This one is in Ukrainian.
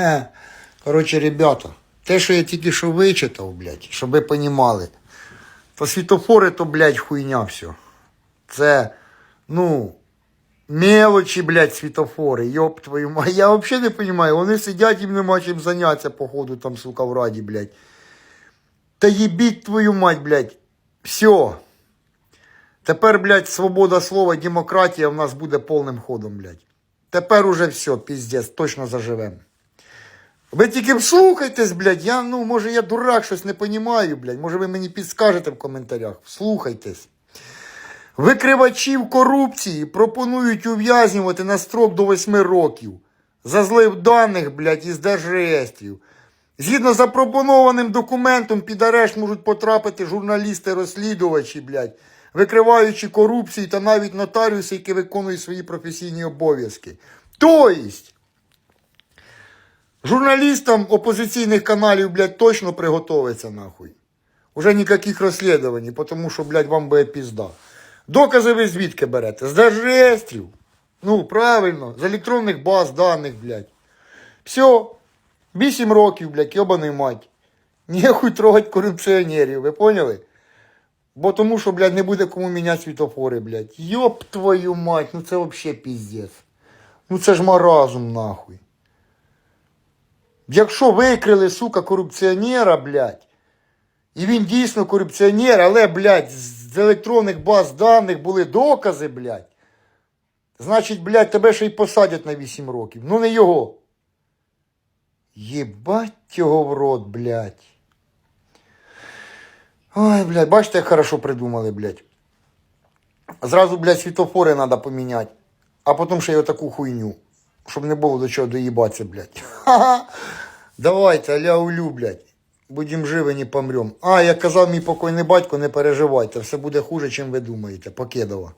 Хе. Коротше, ребята, те, що я тільки що вичитав, блядь, щоб ви понімали, то світофори, то, блядь, хуйня все. Це, ну, мелочі, блядь, світофори, йоп твою мать. Я взагалі не розумію, вони сидять, їм нема чим зайнятися, походу, там, сука, в раді, блядь. Та їбіть твою мать, блядь. Все. Тепер, блядь, свобода слова, демократія в нас буде повним ходом, блядь. Тепер уже все, піздець, точно заживемо. Ви тільки вслухайтесь, блядь. Я, ну, може, я дурак, щось не понімаю, блядь. Може, ви мені підскажете в коментарях. Вслухайтесь. Викривачів корупції пропонують ув'язнювати на строк до 8 років за злив даних, блядь, із держреєстрів. Згідно з запропонованим документом, під арешт можуть потрапити журналісти-розслідувачі, блядь, викриваючи корупцію та навіть нотаріуси, які виконують свої професійні обов'язки. Тобто, журналістам опозиційних каналів, блядь, точно приготовиться нахуй. Уже ніяких розслідувань, тому що, блядь, вам буде пізда. Докази ви звідки берете? З держреєстрів. Ну, правильно, з електронних баз даних, блядь. Все. Вісім років, блядь, йобаний мать. Ніхуй трогать корупціонерів, ви поняли? Бо тому що, блядь, не буде кому міняти світофори, блядь. Йоп твою мать, ну це вообще піздець. Ну це ж маразм, нахуй. Якщо викрили, сука, корупціонера, блядь, і він дійсно корупціонер, але, блядь, з електронних баз даних були докази, блядь, значить, блядь, тебе ще й посадять на 8 років. Ну не його. Єбать його в рот, блядь. Ой, блядь, бачите, як хорошо придумали, блядь. Зразу, блядь, світофори треба поміняти, а потім ще й отаку хуйню, щоб не було до чого доїбатися, блядь. Ха-ха. Давайте, аля улю, блядь. Будем живі, не помрем. А, як казав мій покойний батько, не переживайте, все буде хуже, чим ви думаєте. Покедова.